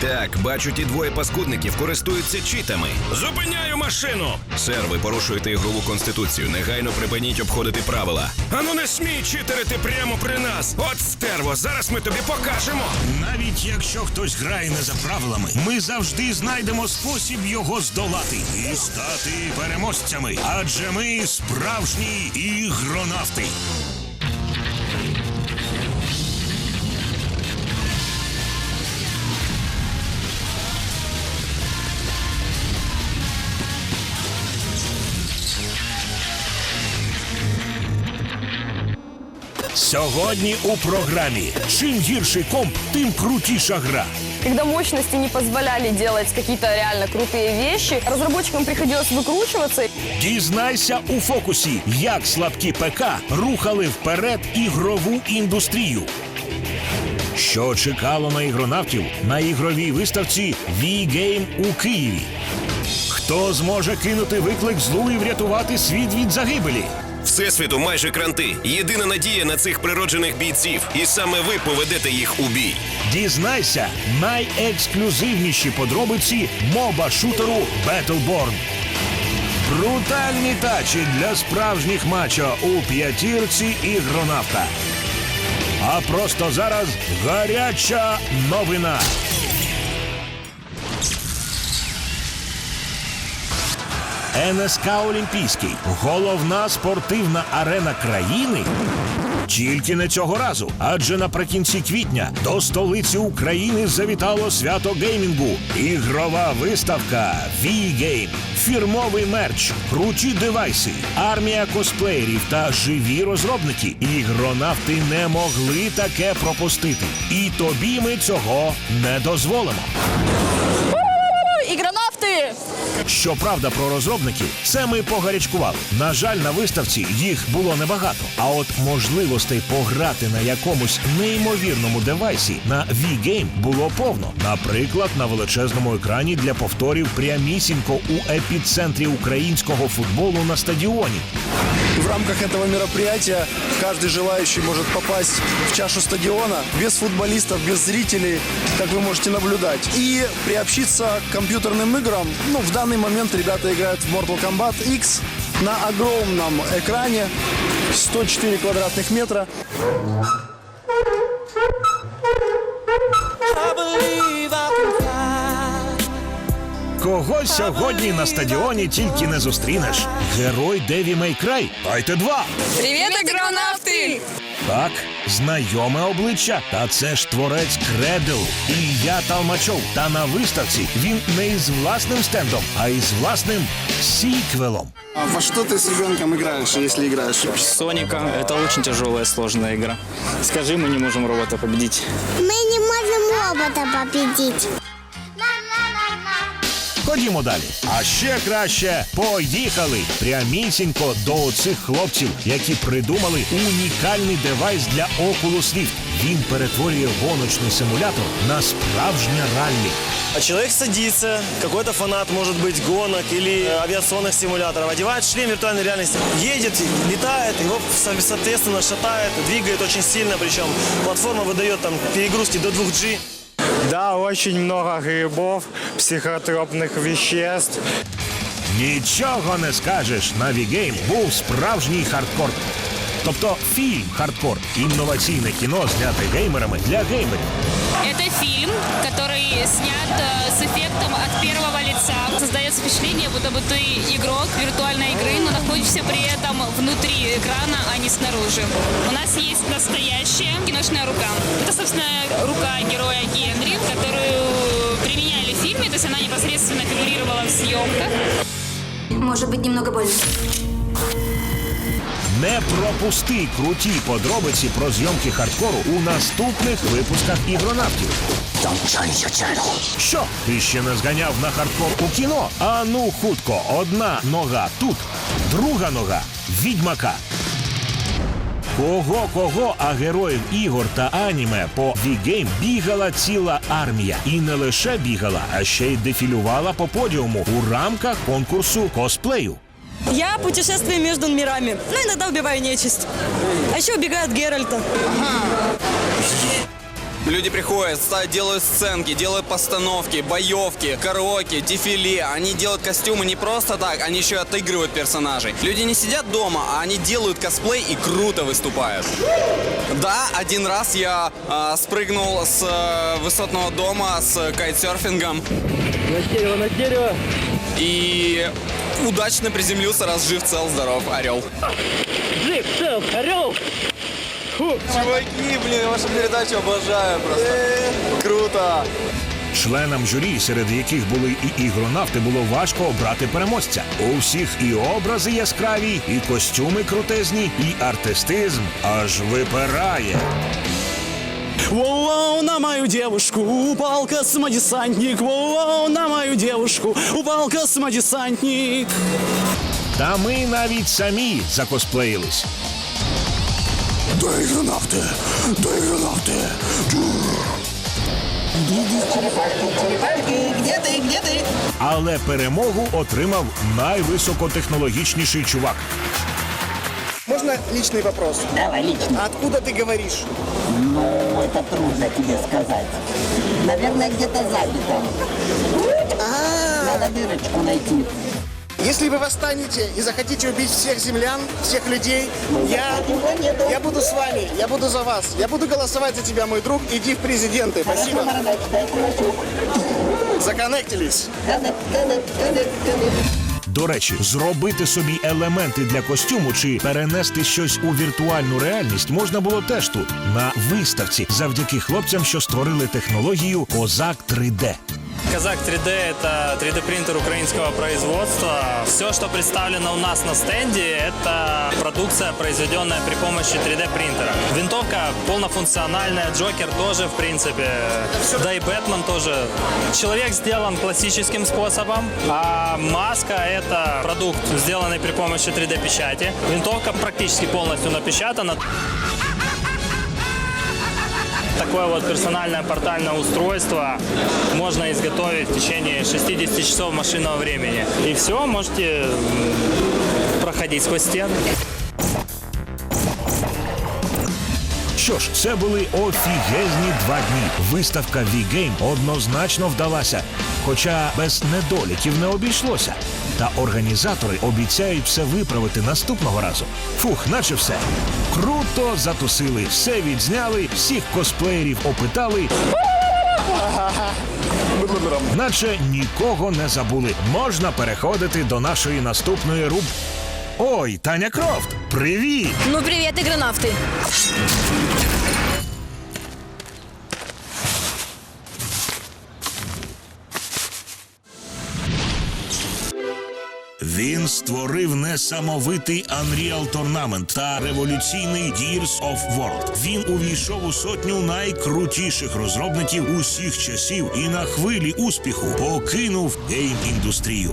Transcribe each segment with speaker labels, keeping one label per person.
Speaker 1: Так, бачу, ті двоє паскудників користуються читами. Зупиняю машину! Сер, ви порушуєте ігрову конституцію. Негайно припиніть обходити правила. Ану не смій читерити прямо при нас! От стерво, зараз ми тобі покажемо.
Speaker 2: Навіть якщо хтось грає не за правилами, ми завжди знайдемо спосіб його здолати і стати переможцями. Адже ми справжні ігронавти. Сьогодні у програмі чим гірший комп, тим крутіша гра.
Speaker 3: Когда мощности не позволяли делать какие-то реально крутые вещи, разработчикам приходилось выкручиваться.
Speaker 2: Дізнайся у фокусі, як слабкі ПК рухали вперед ігрову індустрію. Що чекало на ігронавтів на ігровій виставці V-Game у Києві? Хто зможе кинути виклик злу і врятувати світ від загибелі?
Speaker 1: Всесвіту майже кранти. Єдина надія на цих природжених бійців. І саме ви поведете їх у бій.
Speaker 2: Дізнайся найексклюзивніші подробиці моба шутеру Battleborn. Брутальні тачі для справжніх мачо у п'ятірці ігронавта. А просто зараз гаряча новина. НСК Олімпійський головна спортивна арена країни. Тільки не цього разу, адже наприкінці квітня до столиці України завітало свято геймінгу. Ігрова виставка V-Game, фірмовий мерч, круті девайси, армія косплеєрів та живі розробники. Ігронавти не могли таке пропустити. І тобі ми цього не дозволимо.
Speaker 3: Игронавты!
Speaker 2: Щоправда, про розробників це ми погарячкували. На жаль, на виставці їх було небагато. А от можливостей пограти на якомусь неймовірному девайсі на V-Game було повно. Наприклад, на величезному екрані для повторів прямісінько у епіцентрі українського футболу на стадіоні.
Speaker 4: В рамках этого мероприятия каждый желающий может попасть в чашу стадиона без футболистов, без зрителей, как вы можете наблюдать. И приобщиться к компьютерным играм. Ну, в данный момент ребята играют в Mortal Kombat X на огромном экране 104 квадратных метра.
Speaker 2: Кого сьогодні на стадіоні тільки не зустрінеш? Герой Деві Мейкрай. Дайте два.
Speaker 3: Привет, игронавты!
Speaker 2: Так, знайоме обличчя. Та це ж творець Кредл. І я Талмачов. Та на виставці він не із власним стендом, а із власним сіквелом.
Speaker 4: А во что ты с ребенком играешь, если играешь?
Speaker 5: Соника. Это очень тяжелая, сложная игра. Скажи, мы не можем робота победить.
Speaker 6: Мы не можем робота победить.
Speaker 2: Ходімо далі. А ще краще поїхали прямісінько до цих хлопців, які придумали унікальний девайс для Oculus Rift. Він перетворює гоночний симулятор на справжнє раллі.
Speaker 7: А человек садится, какой-то фанат, может быть, гонок или э, авиационных симуляторов, одевает шлем виртуальной реальности, едет, летает, его, со- соответственно, шатает, двигает очень сильно, причем платформа выдает там перегрузки до 2G.
Speaker 8: Да, очень много грибов, психотропных веществ.
Speaker 2: Нічого не скажеш. На V-Game був справжній хардкор. Тобто фільм хардкор інноваційне кіно зняте геймерами для геймерів.
Speaker 9: Это фильм, который снят э, с эффектом от первого лица. Создается впечатление, будто бы ты игрок виртуальной игры, но находишься при этом внутри экрана, а не снаружи. У нас есть настоящая киношная рука. Это, собственно, рука героя Генри, которую применяли в фильме, то есть она непосредственно фигурировала в съемках.
Speaker 6: Может быть, немного больно.
Speaker 2: Не пропусти круті подробиці про зйомки хардкору у наступних випусках ігронавтів. Що? Ти ще не зганяв на хардкор у кіно? А ну хутко, одна нога тут, друга нога відьмака. Кого кого, а героїв ігор та аніме по V-Game бігала ціла армія. І не лише бігала, а ще й дефілювала по подіуму у рамках конкурсу косплею.
Speaker 3: Я путешествую между мирами, но иногда убиваю нечисть. А еще убегаю от Геральта.
Speaker 10: Люди приходят, делают сценки, делают постановки, боевки, караоке, дефиле. Они делают костюмы не просто так, они еще и отыгрывают персонажей. Люди не сидят дома, а они делают косплей и круто выступают. Да, один раз я а, спрыгнул с э, высотного дома с кайтсерфингом. На дерево, на дерево. И удачно приземлился, раз жив, цел, здоров, орел. Чуваки, блин, я вашу передачу обожаю просто. Круто.
Speaker 2: Членам журі, серед яких були і ігронавти, було важко обрати переможця. У всіх і образи яскраві, і костюми крутезні, і артистизм аж випирає.
Speaker 11: Воу, на мою девушку упал космодесантник. Воу, на мою девушку упал космодесантник.
Speaker 2: Та ми навіть самі закосплеїлись.
Speaker 4: Де ігронавти? Де ігронавти?
Speaker 2: Але перемогу отримав найвисокотехнологічніший чувак.
Speaker 4: Можно личный вопрос?
Speaker 12: Давай лично.
Speaker 4: Откуда ты говоришь?
Speaker 12: Ну, это трудно тебе сказать. Наверное, где-то сзади там. Надо дырочку найти.
Speaker 4: Если вы восстанете и захотите убить всех землян, всех людей, я, я буду с вами, я буду за вас. Я буду голосовать за тебя, мой друг. Иди в президенты. Спасибо. Законнектились.
Speaker 12: Кадык.
Speaker 2: До речі, зробити собі елементи для костюму чи перенести щось у віртуальну реальність можна було теж тут, на виставці, завдяки хлопцям, що створили технологію Козак 3D.
Speaker 5: Казак 3D – это 3D принтер украинского производства. Все, что представлено у нас на стенде, это продукция, произведенная при помощи 3D принтера. Винтовка полнофункциональная, Джокер тоже, в принципе, да и Бэтмен тоже. Человек сделан классическим способом, а маска – это продукт, сделанный при помощи 3D печати. Винтовка практически полностью напечатана. Такое вот персональное портальное устройство можно изготовить в течение 60 часов машинного времени. И все, можете проходить сквозь стены.
Speaker 2: Що ж, це були офігезні два дні. Виставка V-Game однозначно вдалася, хоча без недоліків не обійшлося. Та організатори обіцяють все виправити наступного разу. Фух, наче все. Круто затусили, все відзняли, всіх косплеєрів опитали. Наче нікого не забули. Можна переходити до нашої наступної руб. Ой, Таня Крофт, привіт!
Speaker 3: Ну, привет, игронавты.
Speaker 2: Створив несамовитий Unreal Tournament та революційний Gears of World. Він увійшов у сотню найкрутіших розробників усіх часів і на хвилі успіху покинув гейм-індустрію.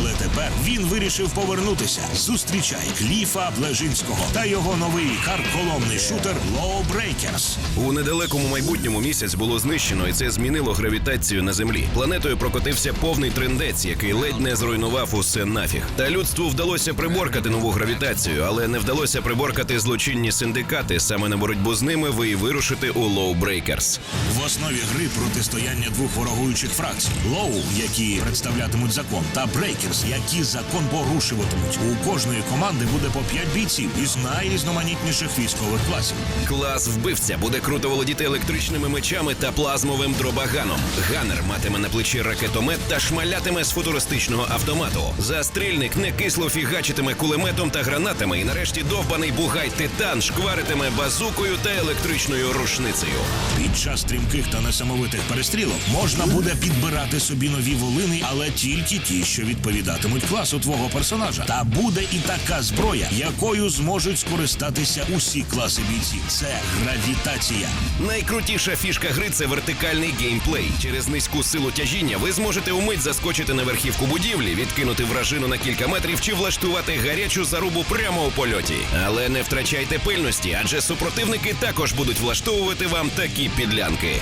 Speaker 2: Але тепер він вирішив повернутися. Зустрічай Кліфа Блежинського та його новий карколомний шутер Low Breakers.
Speaker 1: У недалекому майбутньому місяць було знищено, і це змінило гравітацію на землі. Планетою прокотився повний трендець, який ледь не зруйнував усе нафіг. Та людству вдалося приборкати нову гравітацію, але не вдалося приборкати злочинні синдикати. Саме на боротьбу з ними ви і вирушите у Low Breakers.
Speaker 2: В основі гри протистояння двох ворогуючих фракцій: Лоу, які представлятимуть закон, та Брейкерс, які закон порушуватимуть. У кожної команди буде по 5 бійців із найрізноманітніших військових класів.
Speaker 1: Клас вбивця буде круто володіти електричними мечами та плазмовим дробаганом. Ганер матиме на плечі ракетомет та шмалятиме з футуристичного автомату. Застрільник не кисло фігачитиме кулеметом та гранатами. І нарешті довбаний бугай титан шкваритиме базукою та електричною рушницею.
Speaker 2: Під час стрімких та несамовитих перестрілок можна буде підбирати собі нові волини, але тільки ті, що відповідатимуть класу твого персонажа. Та буде і така зброя, якою зможуть скористатися усі класи бійців. Це гравітація.
Speaker 1: Найкрутіша фішка гри це вертикальний геймплей. Через низьку силу тяжіння ви зможете умить заскочити на верхівку будівлі, відкинути вражину на кілька метрів чи влаштувати гарячу зарубу прямо у польоті. Але не втрачайте пильності, адже супротивники також будуть влаштовувати вам такі підлянки.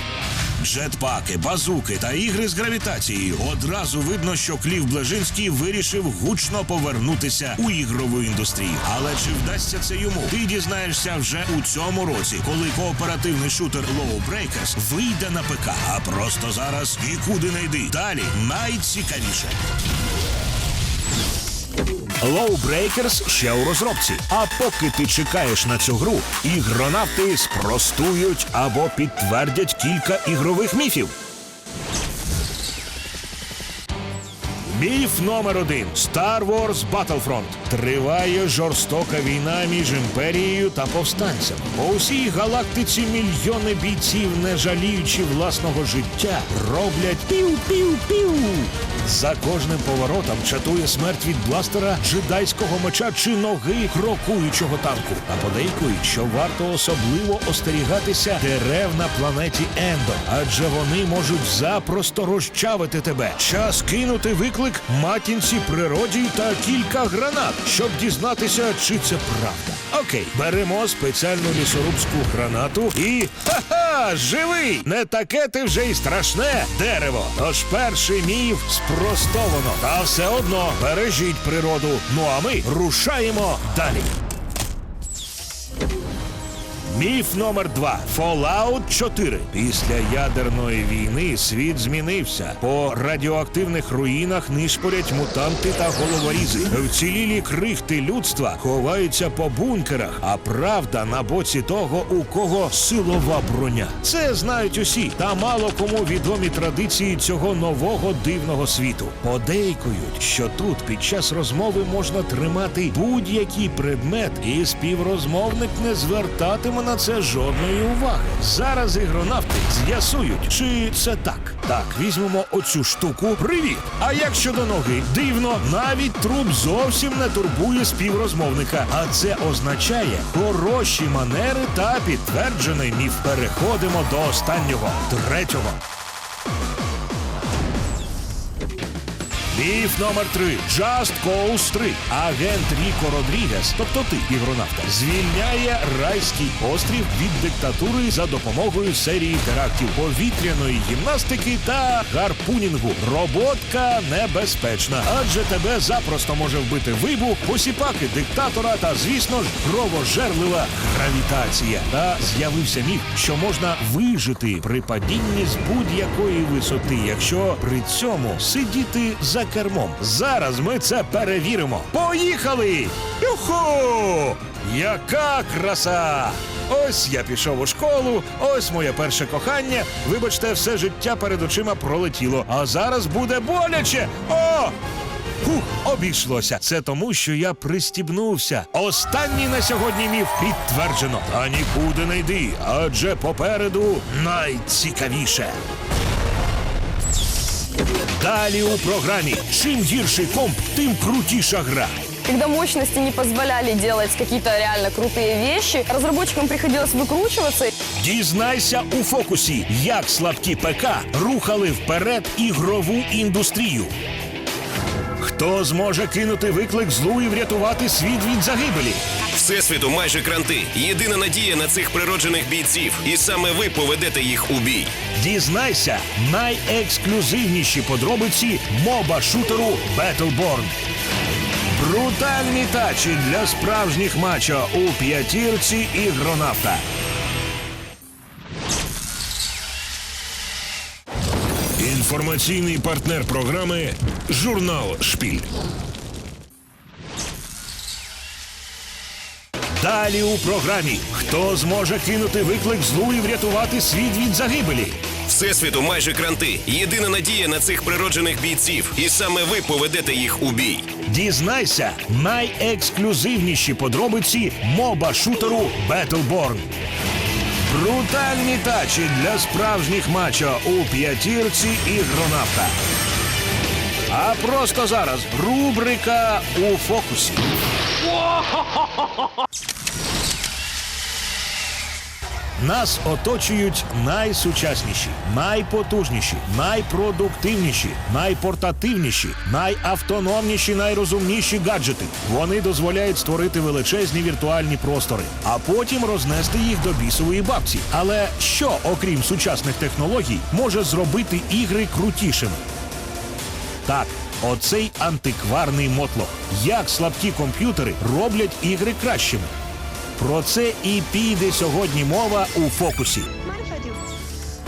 Speaker 2: Джетпаки, базуки та ігри з гравітацією. Одразу видно, що Клів Блажинський вирішив гучно повернутися у ігрову індустрію. Але чи вдасться це йому? Ти дізнаєшся вже у цьому році, коли кооперативний шутер Low Breakers вийде на ПК. А просто зараз нікуди не йди. Далі найцікавіше. Low Breakers ще у розробці. А поки ти чекаєш на цю гру, ігронавти спростують або підтвердять кілька ігрових міфів. Міф номер один Star Wars Battlefront. Триває жорстока війна між імперією та повстанцями. По усій галактиці мільйони бійців, не жаліючи власного життя, роблять пів-пів-пів. За кожним поворотом чатує смерть від бластера, джедайського меча чи ноги крокуючого танку. А подейкують, що варто особливо остерігатися дерев на планеті Ендор, адже вони можуть запросто розчавити тебе. Час кинути виклик матінці природі та кілька гранат, щоб дізнатися, чи це правда. Окей, беремо спеціальну лісорубську гранату і ха-ха! Живий! Не таке ти вже й страшне дерево. Тож перший міф спростовано. Та все одно бережіть природу. Ну а ми рушаємо далі. Міф номер два Fallout 4. Після ядерної війни світ змінився. По радіоактивних руїнах нишпорять мутанти та головорізи. Вцілілі крихти людства ховаються по бункерах, а правда на боці того, у кого силова броня. Це знають усі, та мало кому відомі традиції цього нового дивного світу. Подейкують, що тут під час розмови можна тримати будь-який предмет, і співрозмовник не звертатиме на це жодної уваги. Зараз ігронавти з'ясують, чи це так. Так, візьмемо оцю штуку. Привіт! А як щодо ноги? Дивно, навіть труп зовсім не турбує співрозмовника. А це означає хороші манери та підтверджений міф. Переходимо до останнього, третього. Міф номер три Just Cause 3. Агент Ріко Родрігес, тобто ти, ігронавта, звільняє райський острів від диктатури за допомогою серії терактів повітряної гімнастики та гарпунінгу. Роботка небезпечна, адже тебе запросто може вбити вибух, посіпаки диктатора та, звісно ж, кровожерлива гравітація. Та з'явився міф, що можна вижити при падінні з будь-якої висоти, якщо при цьому сидіти за кермом. Зараз ми це перевіримо. Поїхали! Юху! Яка краса! Ось я пішов у школу, ось моє перше кохання. Вибачте, все життя перед очима пролетіло. А зараз буде боляче. О! Фух, обійшлося. Це тому, що я пристібнувся. Останній на сьогодні міф підтверджено. Та нікуди не йди, адже попереду найцікавіше. Далі у програмі. Чим гірший комп, тим крутіша гра.
Speaker 3: Когда мощности не позволяли делать какие-то реально крутые вещи, разработчикам приходилось выкручиваться.
Speaker 2: Дізнайся у фокусі, як слабкі ПК рухали вперед ігрову індустрію. Хто зможе кинути виклик злу і врятувати світ від загибелі?
Speaker 1: Всесвіту майже кранти. Єдина надія на цих природжених бійців. І саме ви поведете їх у бій.
Speaker 2: Дізнайся найексклюзивніші подробиці моба шутеру Battleborn. Брутальні тачі для справжніх мачо у п'ятірці ігронавта. Інформаційний партнер програми Журнал Шпіль. Далі у програмі. Хто зможе кинути виклик злу і врятувати світ від загибелі?
Speaker 1: Всесвіту майже кранти. Єдина надія на цих природжених бійців. І саме ви поведете їх у бій.
Speaker 2: Дізнайся найексклюзивніші подробиці моба шутеру Battleborn. Брутальні тачі для справжніх мачо у п'ятірці ігронавта. А просто зараз рубрика у фокусі. Нас оточують найсучасніші, найпотужніші, найпродуктивніші, найпортативніші, найавтономніші, найрозумніші гаджети. Вони дозволяють створити величезні віртуальні простори, а потім рознести їх до бісової бабці. Але що, окрім сучасних технологій, може зробити ігри крутішими? Так, оцей антикварний мотлох. Як слабкі комп'ютери роблять ігри кращими. Про це і піде сьогодні мова у фокусі.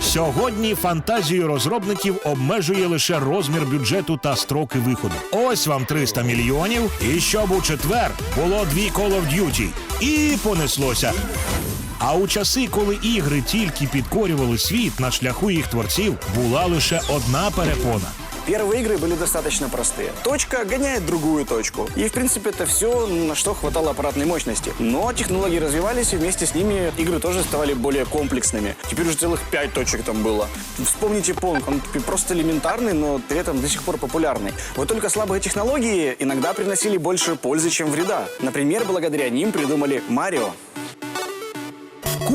Speaker 2: Сьогодні фантазію розробників обмежує лише розмір бюджету та строки виходу. Ось вам 300 мільйонів, і щоб у четвер було дві Call of Duty. І понеслося. А у часи, коли ігри тільки підкорювали світ на шляху їх творців, була лише одна перепона.
Speaker 11: Первые игры были достаточно простые. Точка гоняет другую точку. И, в принципе, это все, на что хватало аппаратной мощности. Но технологии развивались, и вместе с ними игры тоже ставали более комплексными. Теперь уже целых пять точек там было. Вспомните Понг, он просто элементарный, но при этом до сих пор популярный. Вот только слабые технологии иногда приносили больше пользы, чем вреда. Например, благодаря ним придумали Марио.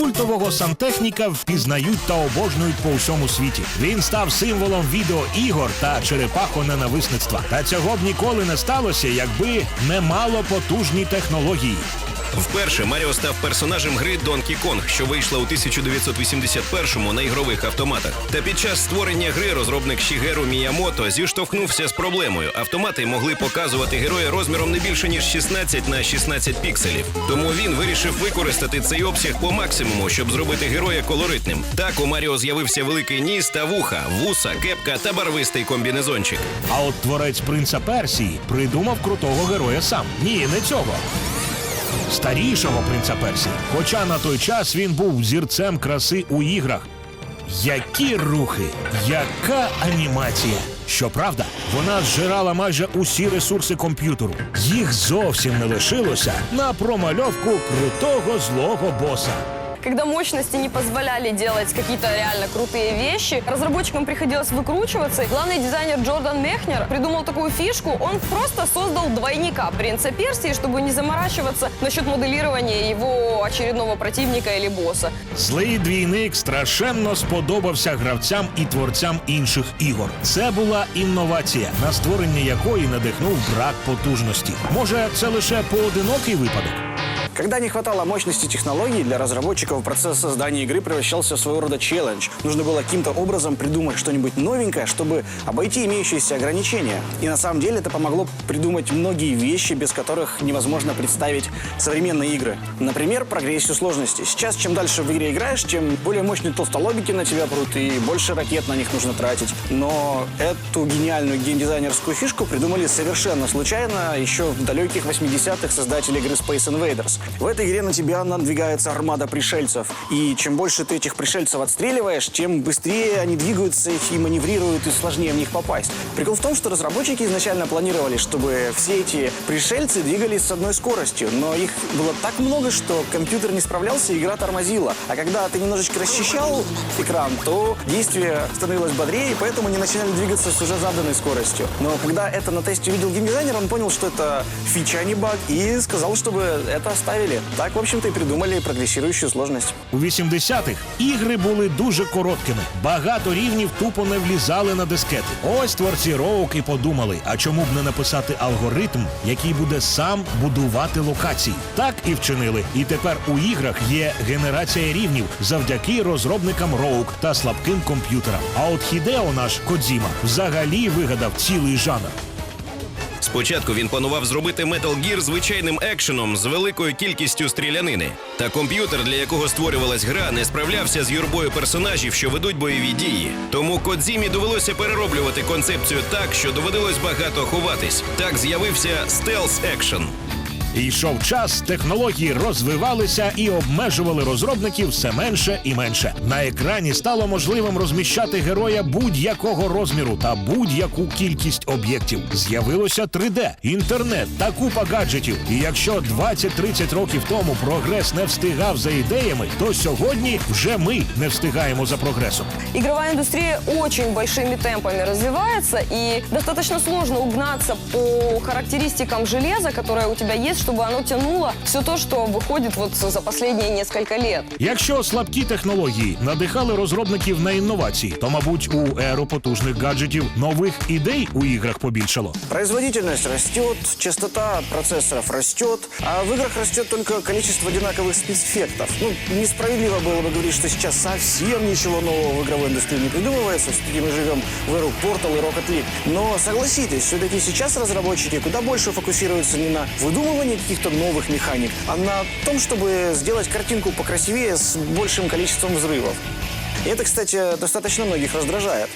Speaker 2: Культового сантехніка впізнають та обожнюють по всьому світі. Він став символом відеоігор та черепахоненависництва. Та цього б ніколи не сталося, якби не мало потужні технології.
Speaker 1: Вперше Маріо став персонажем гри Donkey Kong, що вийшла у 1981-му на ігрових автоматах. Та під час створення гри розробник Шігеру Міямото зіштовхнувся з проблемою. Автомати могли показувати героя розміром не більше ніж 16 на 16 пікселів. Тому він вирішив використати цей обсяг по максимуму, щоб зробити героя колоритним. Так у Маріо з'явився великий ніс та вуха, вуса, кепка та барвистий комбінезончик.
Speaker 2: А от творець принца Персії придумав крутого героя сам. Ні, не цього. Старішого принца Персії. Хоча на той час він був зірцем краси у іграх. Які рухи, яка анімація! Щоправда, вона зжирала майже усі ресурси комп'ютеру. Їх зовсім не лишилося на промальовку крутого злого боса
Speaker 3: Когда мощности не позволяли делать какие-то реально крутые вещи, разработчикам приходилось выкручиваться. И Главный дизайнер Джордан Мехнер придумал такую фишку. Он просто создал двойника принца Персии, чтобы не заморачиваться насчет моделирования его очередного противника или босса.
Speaker 2: Злий двійник страшенно сподобався гравцям і творцям інших ігор. Це була інновація, на створення якої надихнув брак потужності. Може, це лише поодинокий випадок?
Speaker 11: Когда не хватало мощности технологий, для разработчиков процесс создания игры превращался в своего рода челлендж. Нужно было каким-то образом придумать что-нибудь новенькое, чтобы обойти имеющиеся ограничения. И на самом деле это помогло придумать многие вещи, без которых невозможно представить современные игры. Например, прогрессию сложности. Сейчас чем дальше в игре играешь, тем более мощные толстолобики на тебя прут и больше ракет на них нужно тратить. Но эту гениальную геймдизайнерскую фишку придумали совершенно случайно еще в далеких 80-х создатели игры Space Invaders. В этой игре на тебя надвигается армада пришельцев. И чем больше ты этих пришельцев отстреливаешь, тем быстрее они двигаются и маневрируют, и сложнее в них попасть. Прикол в том, что разработчики изначально планировали, чтобы все эти пришельцы двигались с одной скоростью. Но их было так много, что компьютер не справлялся, и игра тормозила. А когда ты немножечко расчищал экран, то действие становилось бодрее, и поэтому они начинали двигаться с уже заданной скоростью. Но когда это на тесте увидел геймдизайнер, он понял, что это фича, а не баг, и сказал, чтобы это оставили. Так, в общем-то, и придумали прогрессирующую сложность.
Speaker 2: У 80-х ігри були дуже короткими. Багато рівнів тупо не влізали на дискети. Ось творці Роук і подумали, а чому б не написати алгоритм, який буде сам будувати локації. Так і вчинили. І тепер у іграх є генерація рівнів завдяки розробникам Роук та слабким комп'ютерам. А от Хідео наш Кодзіма взагалі вигадав цілий жанр.
Speaker 1: Спочатку він планував зробити Metal Gear звичайним екшеном з великою кількістю стрілянини. Та комп'ютер, для якого створювалась гра, не справлявся з юрбою персонажів, що ведуть бойові дії. Тому Кодзімі довелося перероблювати концепцію так, що доводилось багато ховатись. Так з'явився стелс екшен.
Speaker 2: І йшов час, технології розвивалися і обмежували розробників все менше і менше. На екрані стало можливим розміщати героя будь-якого розміру та будь-яку кількість об'єктів. З'явилося 3D, інтернет та купа гаджетів. І якщо 20-30 років тому прогрес не встигав за ідеями, то сьогодні вже ми не встигаємо за прогресом.
Speaker 3: Игровая индустрия очень большими темпами развивается, и достаточно сложно угнаться по характеристикам железа, которое у тебя есть, чтобы оно тянуло все то, что выходит вот за последние несколько лет.
Speaker 2: Якщо слабкі технології надихали розробників на інновації, то мабуть у еру потужних гаджетів нових ідей у іграх побільшало.
Speaker 11: Производительность растет, частота процессоров растет, а в играх растет только количество одинаковых спецэффектов. Ну, несправедливо было бы говорить, что сейчас совсем ничего нового в игровой индустрии не придумывается. Все-таки мы живем в эру Portal и Rocket League. Но согласитесь, все-таки сейчас разработчики куда больше фокусируются не на выдумывании каких-то новых механик, а на том, чтобы сделать картинку покрасивее с большим количеством взрывов. И это, кстати, достаточно многих раздражает.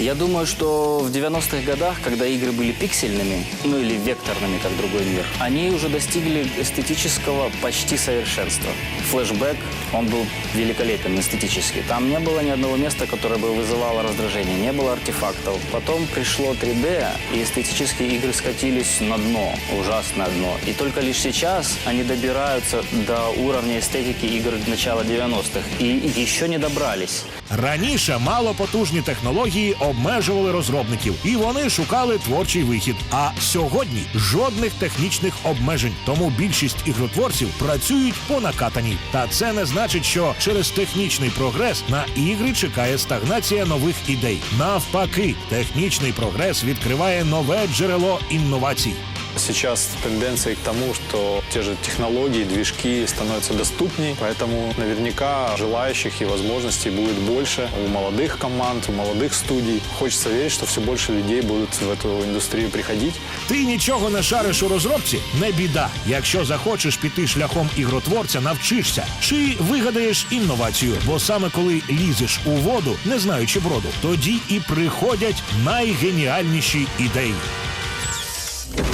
Speaker 13: Я думаю, что в 90-х годах, когда игры были пиксельными, ну или векторными, как другой мир, они уже достигли эстетического почти совершенства. Флэшбэк, он был великолепен эстетически. Там не было ни одного места, которое бы вызывало раздражение, не было артефактов. Потом пришло 3D, и эстетические игры скатились на дно, ужасное дно. И только лишь сейчас они добираются до уровня эстетики игр начала 90-х. И еще не добрались.
Speaker 2: Раніше малопотужні технології обмежували розробників, і вони шукали творчий вихід. А сьогодні жодних технічних обмежень. Тому більшість ігротворців працюють по накатаній. Та це не значить, що через технічний прогрес на ігри чекає стагнація нових ідей. Навпаки, технічний прогрес відкриває нове джерело інновацій.
Speaker 14: Сейчас тенденция к тому, что те же технологии, движки становятся доступнее, поэтому наверняка желающих и возможностей будет больше у молодых команд, у молодых студий. Хочется верить, что все больше людей будут в эту индустрию приходить.
Speaker 2: Ти нічого не шариш у розробці? Не біда. Якщо захочеш піти шляхом ігротворця, навчишся чи вигадаєш інновацію. Бо саме коли лізеш у воду, не знаючи броду, тоді і приходять найгеніальніші ідеї.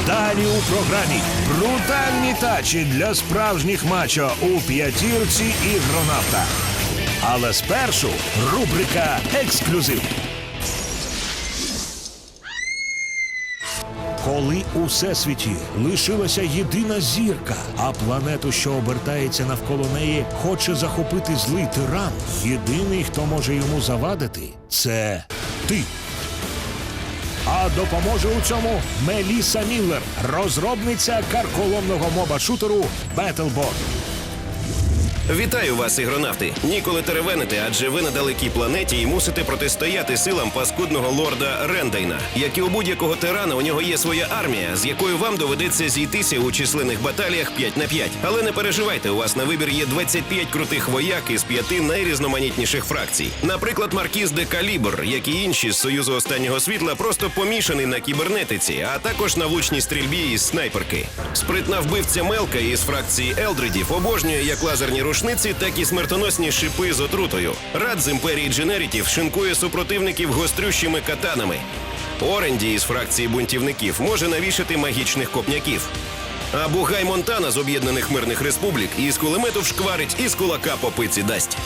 Speaker 2: Далі у програмі брутальні тачі для справжніх мачо у п'ятірці ігронавта. Але спершу рубрика Ексклюзив. Коли у всесвіті лишилася єдина зірка, а планету, що обертається навколо неї, хоче захопити злий тиран, єдиний, хто може йому завадити, це ти. А допоможе у цьому Меліса Міллер, розробниця карколомного моба-шутеру Battleborn.
Speaker 1: Вітаю вас, ігронавти! Ніколи теревенити, адже ви на далекій планеті і мусите протистояти силам паскудного лорда Рендейна. Як і у будь-якого тирана, у нього є своя армія, з якою вам доведеться зійтися у численних баталіях 5 на 5. Але не переживайте, у вас на вибір є 25 крутих вояк із п'яти найрізноманітніших фракцій. Наприклад, маркіз де Калібр, як і інші з Союзу останнього світла, просто помішаний на кібернетиці, а також на влучній стрільбі із снайперки. Спритна вбивця Мелка із фракції Елдридів обожнює як лазерні рушниці, так і смертоносні шипи з отрутою. Рад з імперії дженерітів шинкує супротивників гострющими катанами. Оренді із фракції бунтівників може навішати магічних копняків. А Бугай Монтана з об'єднаних мирних республік із кулемету вшкварить і з кулака по пиці дасть.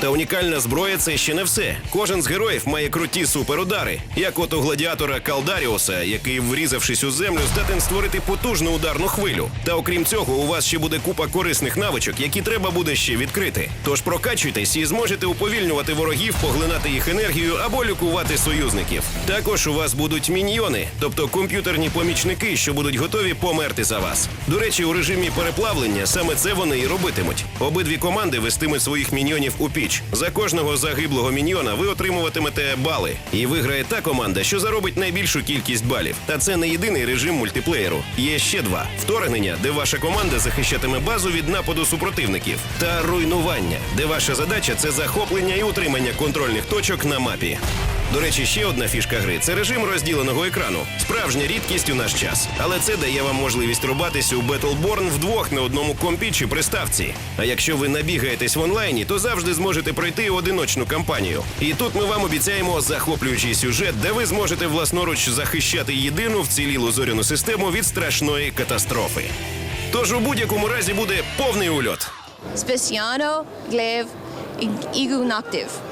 Speaker 1: Та унікальна зброя це ще не все. Кожен з героїв має круті суперудари, як от у гладіатора Калдаріуса, який, врізавшись у землю, здатен створити потужну ударну хвилю. Та окрім цього, у вас ще буде купа корисних навичок, які треба буде ще відкрити. Тож прокачуйтесь і зможете уповільнювати ворогів, поглинати їх енергію або лікувати союзників. Також у вас будуть міньйони, тобто комп'ютерні помічники, що будуть готові померти за вас. До речі, у режимі переплавлення саме це вони і робитимуть. Обидві команди вестимуть своїх міньйонів у піч. За кожного загиблого міньйона ви отримуватимете бали. І виграє та команда, що заробить найбільшу кількість балів. Та це не єдиний режим мультиплеєру. Є ще два: вторгнення, де ваша команда захищатиме базу від нападу супротивників, та руйнування, де ваша задача це захоплення і утримання контрольних точок на мапі. До речі, ще одна фішка гри це режим розділеного екрану. Справжня рідкість у наш час. Але це дає вам можливість рубатися у Battleborn вдвох на одному компі чи приставці. А якщо ви набігаєтесь в онлайні, то завжди зможете пройти одиночну кампанію. І тут ми вам обіцяємо захоплюючий сюжет, де ви зможете власноруч захищати єдину вцілілу зоряну систему від страшної катастрофи. Тож у будь-якому разі буде повний ульот.
Speaker 15: Glaive, Igu Noctive.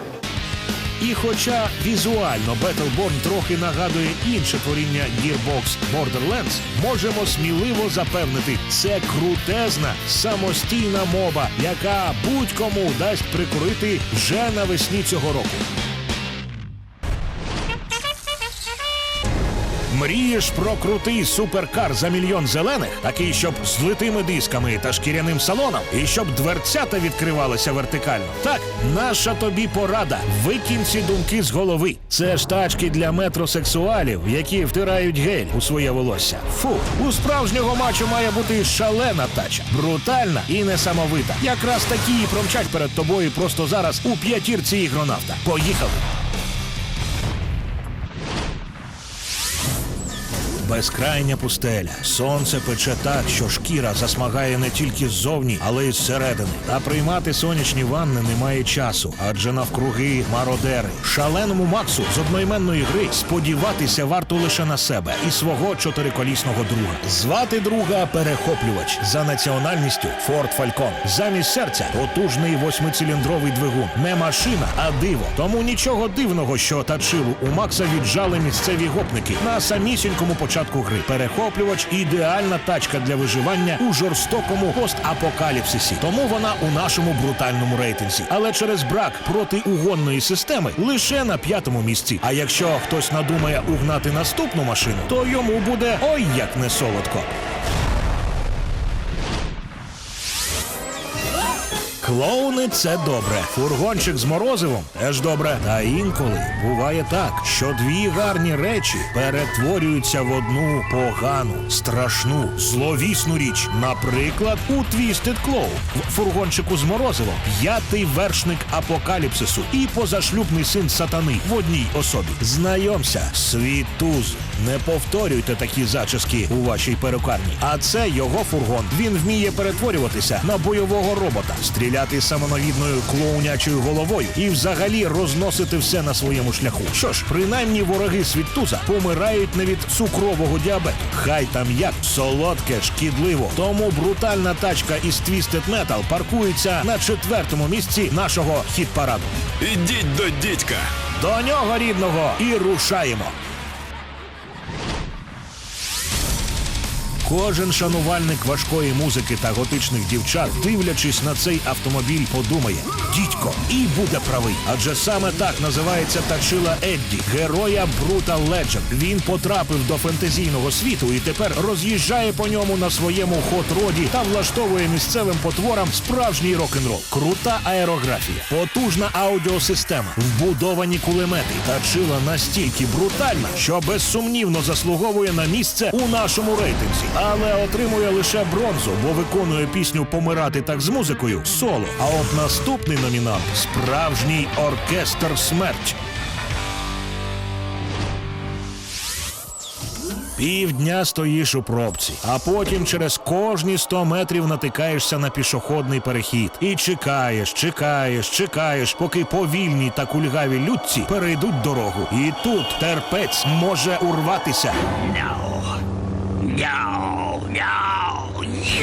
Speaker 2: І хоча візуально Battleborn трохи нагадує інше творіння Gearbox Borderlands, можемо сміливо запевнити, це крутезна самостійна моба, яка будь-кому дасть прикурити вже навесні цього року. Мрієш про крутий суперкар за мільйон зелених, такий, щоб з литими дисками та шкіряним салоном, і щоб дверцята відкривалися вертикально. Так, наша тобі порада. Викинь ці думки з голови. Це ж тачки для метросексуалів, які втирають гель у своє волосся. Фу, у справжнього мачо має бути шалена тача, брутальна і несамовита. Якраз такі і промчать перед тобою просто зараз у п'ятірці ігронавта. Поїхали! Безкрайня пустеля. Сонце пече так, що шкіра засмагає не тільки ззовні, але й зсередини. Та приймати сонячні ванни немає часу, адже навкруги мародери. Шаленому Максу з одноіменної гри сподіватися варто лише на себе і свого чотириколісного друга. Звати друга перехоплювач за національністю Форд Фалькон. Замість серця потужний восьмициліндровий двигун. Не машина, а диво. Тому нічого дивного, що тачилу у Макса віджали місцеві гопники на самісінькому початку гри. Перехоплювач ідеальна тачка для виживання у жорстокому постапокаліпсисі. Тому вона у нашому брутальному рейтинзі. Але через брак протиугонної системи лише на п'ятому місці. А якщо хтось надумає угнати наступну машину, то йому буде ой як не солодко. Клоуни це добре. Фургончик з морозивом теж добре. Та інколи буває так, що дві гарні речі перетворюються в одну погану, страшну, зловісну річ. Наприклад, у Twisted Clown в фургончику з морозивом п'ятий вершник апокаліпсису і позашлюбний син сатани в одній особі. Знайомся, світ туз. Не повторюйте такі зачіски у вашій перукарні. А це його фургон. Він вміє перетворюватися на бойового робота, стріляти самонавідною клоунячою головою і взагалі розносити все на своєму шляху. Що ж, принаймні вороги світтуза помирають не від цукрового діабету. Хай там як солодке, шкідливо. Тому брутальна тачка із Twisted Metal паркується на четвертому місці нашого хіт-параду.
Speaker 1: Ідіть до дідька.
Speaker 2: До нього рідного і рушаємо. Кожен шанувальник важкої музики та готичних дівчат, дивлячись на цей автомобіль, подумає: дідько, і буде правий. Адже саме так називається Тачила Едді, героя Brutal Legend. Він потрапив до фентезійного світу і тепер роз'їжджає по ньому на своєму хот-роді та влаштовує місцевим потворам справжній рок-н-рол. Крута аерографія, потужна аудіосистема, вбудовані кулемети. Тачила настільки брутальна, що безсумнівно заслуговує на місце у нашому рейтинзі але отримує лише бронзу, бо виконує пісню Помирати так з музикою соло. А от наступний номінант справжній оркестр смерть. Півдня стоїш у пробці, а потім через кожні 100 метрів натикаєшся на пішохідний перехід. І чекаєш, чекаєш, чекаєш, поки повільні та кульгаві людці перейдуть дорогу. І тут терпець може урватися. no, no.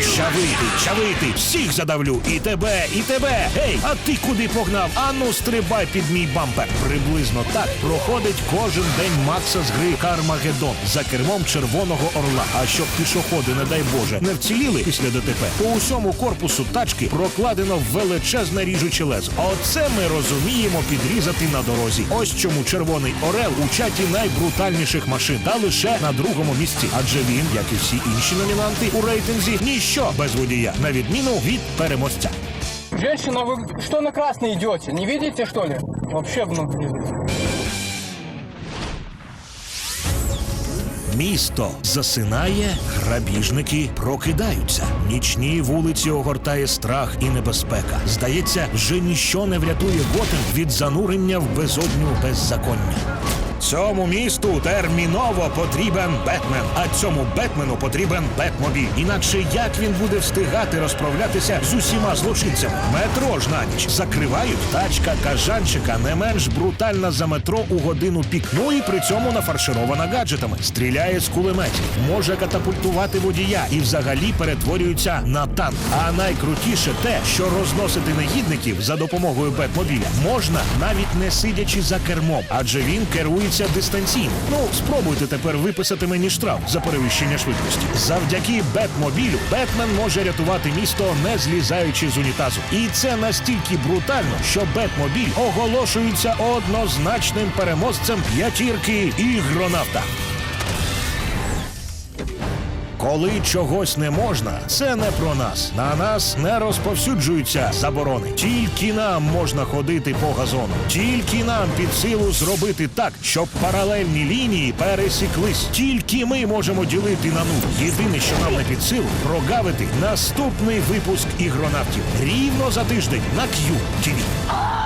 Speaker 2: Чавити, чавити, всіх задавлю, і тебе, і тебе. Гей, а ти куди погнав? Ану, стрибай під мій бампер. Приблизно так проходить кожен день Макса з гри Кармагеддон за кермом червоного орла. А щоб пішоходи, не дай Боже, не вціліли після ДТП, по усьому корпусу тачки прокладено величезне ріжуче лезо. Оце ми розуміємо підрізати на дорозі. Ось чому червоний орел у чаті найбрутальніших машин та лише на другому місці. Адже він, як і всі інші номінанти у рейтинзі, ніщо без водія, на відміну від переможця.
Speaker 16: Женщина, вы что на красный идете? Не видите, что ли? Вообще обнаглели.
Speaker 2: Місто засинає, грабіжники прокидаються. Нічні вулиці огортає страх і небезпека. Здається, вже ніщо не врятує Готем від занурення в безодню беззаконня. Цьому місту терміново потрібен Бетмен, а цьому Бетмену потрібен Бетмобіль. Інакше як він буде встигати розправлятися з усіма злочинцями? Метро ж на ніч закривають. Тачка кажанчика не менш брутальна за метро у годину пік. Ну і при цьому нафарширована гаджетами. Стріляє з кулеметів, може катапультувати водія і взагалі перетворюється на танк. А найкрутіше те, що розносити негідників за допомогою Бетмобіля можна навіть не сидячи за кермом, адже він керується дистанційно. Ну спробуйте тепер виписати мені штраф за перевищення швидкості. Завдяки Бетмобілю Бетмен може рятувати місто, не злізаючи з унітазу. І це настільки брутально, що Бетмобіль оголошується однозначним переможцем п'ятірки ігронавта. Коли чогось не можна, це не про нас. На нас не розповсюджуються заборони. Тільки нам можна ходити по газону. Тільки нам під силу зробити так, щоб паралельні лінії пересіклись. Тільки ми можемо ділити на нуль. Єдине, що нам не під силу, прогавити наступний випуск ігронавтів рівно за тиждень на Q-TV.